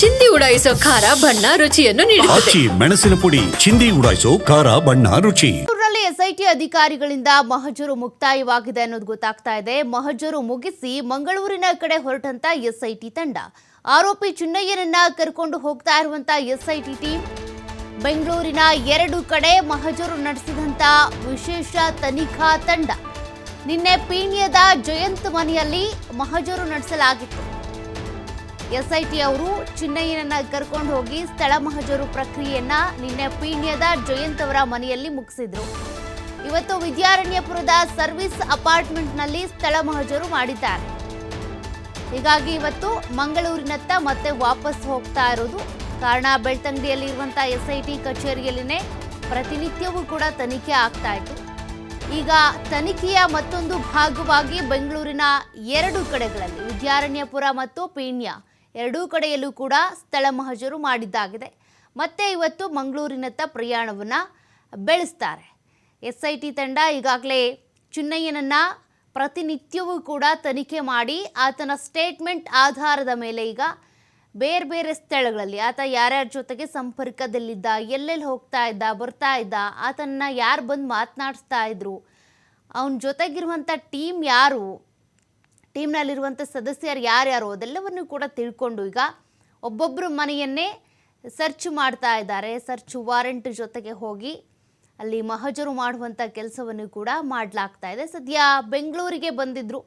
ಚಿಂದಿ ಉಡಾಯಿಸೋ ಖಾರ ಬಣ್ಣ ರುಚಿಯನ್ನು ನೀಡುತ್ತದೆ. ಆಚಿ ಮೆಣಸಿನ ಪುಡಿ ಚಿಂದಿ ಉಡಾಯಿಸೋ ಖಾರ ಬಣ್ಣ ರುಚಿ. ಎಸ್ಐಟಿ ಅಧಿಕಾರಿಗಳಿಂದ ಮಹಜರು ಮುಕ್ತಾಯವಾಗಿದೆ ಅನ್ನೋದು ಗೊತ್ತಾಗ್ತಾ ಇದೆ. ಮಹಜರು ಮುಗಿಸಿ ಮಂಗಳೂರಿನ ಕಡೆ ಹೊರಟಂತ ಎಸ್ಐಟಿ ತಂಡ. ಆರೋಪಿ ಚಿನ್ನಯ್ಯನನ್ನ ಕರ್ಕೊಂಡು ಹೋಗ್ತಾ ಇರುವಂತ ಎಸ್ಐಟಿ ಟೀಮ್ ಬೆಂಗಳೂರಿನ ಎರಡು ಕಡೆ ಮಹಜರು ನಡೆಸಿದಂತ ವಿಶೇಷ ತನಿಖಾ ತಂಡ. ನಿನ್ನೆ ಪೀಣ್ಯದ ಜಯಂತ್ ಮನೆಯಲ್ಲಿ ಮಹಜರು ನಡೆಸಲಾಗಿತ್ತು. ಎಸ್ಐಟಿ ಅವರು ಚಿನ್ನಯ್ಯನನ್ನ ಕರ್ಕೊಂಡು ಹೋಗಿ ಸ್ಥಳ ಮಹಜರು ಪ್ರಕ್ರಿಯೆಯನ್ನ ನಿನ್ನೆ ಪೀಣ್ಯದ ಜಯಂತ್ ಅವರ ಮನೆಯಲ್ಲಿ ಮುಗಿಸಿದ್ರು. ಇವತ್ತು ವಿದ್ಯಾರಣ್ಯಪುರದ ಸರ್ವಿಸ್ ಅಪಾರ್ಟ್ಮೆಂಟ್ನಲ್ಲಿ ಸ್ಥಳ ಮಹಜರು ಮಾಡಿದ್ದಾರೆ. ಹೀಗಾಗಿ ಇವತ್ತು ಮಂಗಳೂರಿನತ್ತ ಮತ್ತೆ ವಾಪಸ್ ಹೋಗ್ತಾ ಇರೋದು. ಕಾರಣ ಬೆಳ್ತಂಗಡಿಯಲ್ಲಿ ಇರುವಂತಹ ಎಸ್ಐಟಿ ಕಚೇರಿಯಲ್ಲಿನೇ ಪ್ರತಿನಿತ್ಯವೂ ಕೂಡ ತನಿಖೆ ಆಗ್ತಾ ಇತ್ತು. ಈಗ ತನಿಖೆಯ ಮತ್ತೊಂದು ಭಾಗವಾಗಿ ಬೆಂಗಳೂರಿನ ಎರಡು ಕಡೆಗಳಲ್ಲಿ ವಿದ್ಯಾರಣ್ಯಪುರ ಮತ್ತು ಪೀಣ್ಯ ಎರಡೂ ಕಡೆಯಲ್ಲೂ ಕೂಡ ಸ್ಥಳ ಮಹಜರು ಮಾಡಿದ್ದಾಗಿದೆ. ಮತ್ತೆ ಇವತ್ತು ಮಂಗಳೂರಿನತ್ತ ಪ್ರಯಾಣವನ್ನು ಬೆಳೆಸ್ತಾರೆ. ಎಸ್ ಐ ಟಿ ತಂಡ ಈಗಾಗಲೇ ಚಿನ್ನಯ್ಯನನ್ನ ಪ್ರತಿನಿತ್ಯವೂ ಕೂಡ ತನಿಖೆ ಮಾಡಿ ಆತನ ಸ್ಟೇಟ್ಮೆಂಟ್ ಆಧಾರದ ಮೇಲೆ ಈಗ ಬೇರೆ ಬೇರೆ ಸ್ಥಳಗಳಲ್ಲಿ ಆತ ಯಾರ್ಯಾರ ಜೊತೆಗೆ ಸಂಪರ್ಕದಲ್ಲಿದ್ದ, ಎಲ್ಲೆಲ್ಲಿ ಹೋಗ್ತಾ ಇದ್ದ, ಬರ್ತಾ ಇದ್ದ, ಆತನ್ನ ಯಾರು ಬಂದು ಮಾತನಾಡಿಸ್ತಾ ಇದ್ರು, ಅವನ ಜೊತೆಗಿರುವಂಥ ಟೀಮ್ ಯಾರು ಟೀಮ್ನಲ್ಲಿರುವಂಥ ಸದಸ್ಯರು ಯಾರ್ಯಾರು ಅದೆಲ್ಲವನ್ನು ಕೂಡ ತಿಳ್ಕೊಂಡು ಈಗ ಒಬ್ಬೊಬ್ಬರು ಮನೆಯನ್ನೇ ಸರ್ಚ್ ಮಾಡ್ತಾ ಇದ್ದಾರೆ. ಸರ್ಚ್ ವಾರೆಂಟ್ ಜೊತೆಗೆ ಹೋಗಿ ಅಲ್ಲಿ ಮಹಜರು ಮಾಡುವಂಥ ಕೆಲಸವನ್ನು ಕೂಡ ಮಾಡಲಾಗ್ತಾ ಇದೆ. ಸದ್ಯ ಬೆಂಗಳೂರಿಗೆ ಬಂದಿದ್ದರು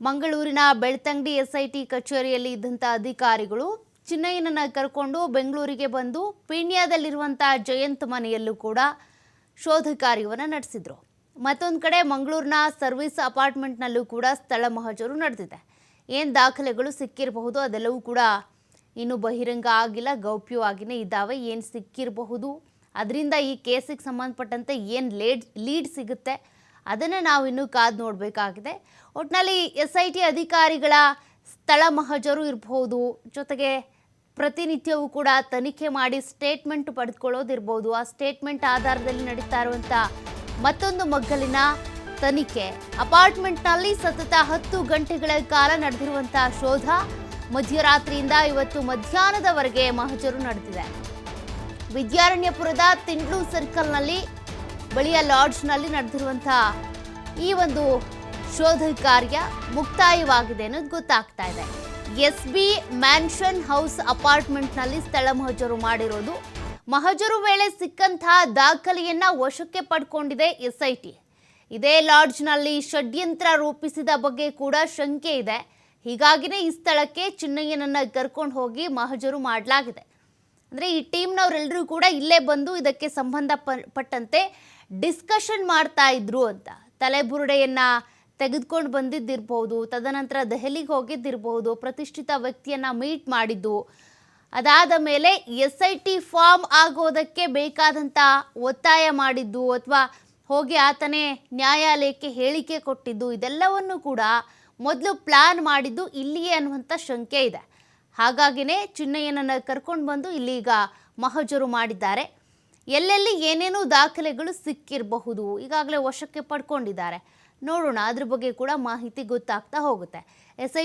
ಮಂಗಳೂರಿನ ಬೆಳ್ತಂಗಡಿ ಎಸ್ ಐ ಟಿ ಕಚೇರಿಯಲ್ಲಿ ಇದ್ದಂಥ ಅಧಿಕಾರಿಗಳು ಚಿನ್ನಯ್ಯನನ್ನು ಕರ್ಕೊಂಡು ಬೆಂಗಳೂರಿಗೆ ಬಂದು ಪೀಣ್ಯದಲ್ಲಿರುವಂಥ ಜಯಂತ್ ಮನೆಯಲ್ಲೂ ಕೂಡ ಶೋಧ ಕಾರ್ಯವನ್ನು ನಡೆಸಿದ್ರು. ಮತ್ತೊಂದು ಕಡೆ ಮಂಗಳೂರಿನ ಸರ್ವಿಸ್ ಅಪಾರ್ಟ್ಮೆಂಟ್ನಲ್ಲೂ ಕೂಡ ಸ್ಥಳ ಮಹಜರು ನಡೆದಿದೆ. ಏನು ದಾಖಲೆಗಳು ಸಿಕ್ಕಿರಬಹುದು ಅದೆಲ್ಲವೂ ಕೂಡ ಇನ್ನೂ ಬಹಿರಂಗ ಆಗಿಲ್ಲ ಗೌಪ್ಯವಾಗಿಯೇ ಇದ್ದಾವೆ. ಏನು ಸಿಕ್ಕಿರಬಹುದು? ಅದರಿಂದ ಈ ಕೇಸಿಗೆ ಸಂಬಂಧಪಟ್ಟಂತೆ ಏನು ಲೇಡ್, ಲೀಡ್ ಸಿಗುತ್ತೆ? ಅದನ್ನು ನಾವು ಇನ್ನೂ ಕಾದು ನೋಡಬೇಕಾಗಿದೆ. ಒಟ್ಟಿನಲ್ಲಿ ಎಸ್ ಐ ಟಿ ಅಧಿಕಾರಿಗಳ ಸ್ಥಳ ಮಹಜರು ಇರಬಹುದು. ಜೊತೆಗೆ ಪ್ರತಿನಿತ್ಯವೂ ಕೂಡ ತನಿಖೆ ಮಾಡಿ ಸ್ಟೇಟ್ಮೆಂಟ್ ಪಡೆದುಕೊಳ್ಳೋದಿರ್ಬೋದು ಆ ಸ್ಟೇಟ್ಮೆಂಟ್ ಆಧಾರದಲ್ಲಿ ನಡೀತಾ ಇರುವಂಥ ಮತ್ತೊಂದು ಮಗ್ಗಲಿನ ತನಿಖೆ. ಅಪಾರ್ಟ್ಮೆಂಟ್ನಲ್ಲಿ ಸತತ ಹತ್ತು ಗಂಟೆಗಳ ಕಾಲ ನಡೆದಿರುವಂತಹ ಶೋಧ, ಮಧ್ಯರಾತ್ರಿಯಿಂದ ಇವತ್ತು ಮಧ್ಯಾಹ್ನದವರೆಗೆ ಮಹಜರು ನಡೆದಿದೆ. ವಿದ್ಯಾರಣ್ಯಪುರದ ತಿಂಡ್ಲು ಸರ್ಕಲ್ನಲ್ಲಿ, ಬಳಿಯ ಲಾಡ್ಜ್ನಲ್ಲಿ ನಡೆದಿರುವಂತಹ ಈ ಒಂದು ಶೋಧ ಕಾರ್ಯ ಮುಕ್ತಾಯವಾಗಿದೆ ಅನ್ನೋದು ಗೊತ್ತಾಗ್ತಾ ಇದೆ. ಎಸ್ ಬಿ ಮ್ಯಾನ್ಷನ್ ಹೌಸ್ ಅಪಾರ್ಟ್ಮೆಂಟ್ನಲ್ಲಿ ಸ್ಥಳ ಮಹಜರು ಮಾಡಿರೋದು ಮಹಜರು ವೇಳೆ ಸಿಕ್ಕಂತಹ ದಾಖಲೆಯನ್ನ ವಶಕ್ಕೆ ಪಡ್ಕೊಂಡಿದೆ ಎಸ್ಐಟಿ. ಇದೇ ಲಾಡ್ಜ್ನಲ್ಲಿ ಷಡ್ಯಂತ್ರ ರೂಪಿಸಿದ ಬಗ್ಗೆ ಕೂಡ ಶಂಕೆ ಇದೆ. ಹೀಗಾಗಿನೇ ಈ ಸ್ಥಳಕ್ಕೆ ಚಿನ್ನಯ್ಯನನ್ನ ಕರ್ಕೊಂಡು ಹೋಗಿ ಮಹಜರು ಮಾಡಲಾಗಿದೆ. ಅಂದರೆ ಈ ಟೀಮ್ನವರೆಲ್ಲರೂ ಕೂಡ ಇಲ್ಲೇ ಬಂದು ಇದಕ್ಕೆ ಸಂಬಂಧ ಪಟ್ಟಂತೆ ಡಿಸ್ಕಷನ್ ಮಾಡ್ತಾ ಇದ್ರು ಅಂತ. ತಲೆಬುರುಡೆಯನ್ನ ತೆಗೆದುಕೊಂಡು ಬಂದಿದ್ದಿರ್ಬೋದು, ತದನಂತರ ದೆಹಲಿಗೆ ಹೋಗಿದ್ದಿರಬಹುದು ಪ್ರತಿಷ್ಠಿತ ವ್ಯಕ್ತಿಯನ್ನ ಮೀಟ್ ಮಾಡಿದ್ದು ಅದಾದ ಮೇಲೆ ಎಸ್ ಐ ಟಿ ಫಾರ್ಮ್ ಆಗೋದಕ್ಕೆ ಬೇಕಾದಂಥ ಒತ್ತಾಯ ಮಾಡಿದ್ದು ಅಥವಾ ಹೋಗಿ ಆತನೇ ನ್ಯಾಯಾಲಯಕ್ಕೆ ಹೇಳಿಕೆ ಕೊಟ್ಟಿದ್ದು ಇದೆಲ್ಲವನ್ನು ಕೂಡ ಮೊದಲು ಪ್ಲಾನ್ ಮಾಡಿದ್ದು ಇಲ್ಲಿಯೇ ಅನ್ನುವಂಥ ಶಂಕೆ ಇದೆ. ಹಾಗಾಗಿನೇ ಚಿನ್ನಯ್ಯನನ್ನು ಕರ್ಕೊಂಡು ಬಂದು ಇಲ್ಲಿಗ ಮಹಜರು ಮಾಡಿದ್ದಾರೆ. ಎಲ್ಲೆಲ್ಲಿ ಏನೇನು ದಾಖಲೆಗಳು ಸಿಕ್ಕಿರಬಹುದು, ಈಗಾಗಲೇ ವಶಕ್ಕೆ ಪಡ್ಕೊಂಡಿದ್ದಾರೆ. ನೋಡೋಣ, ಅದ್ರ ಬಗ್ಗೆ ಕೂಡ ಮಾಹಿತಿ ಗೊತ್ತಾಗ್ತಾ ಹೋಗುತ್ತೆ. S I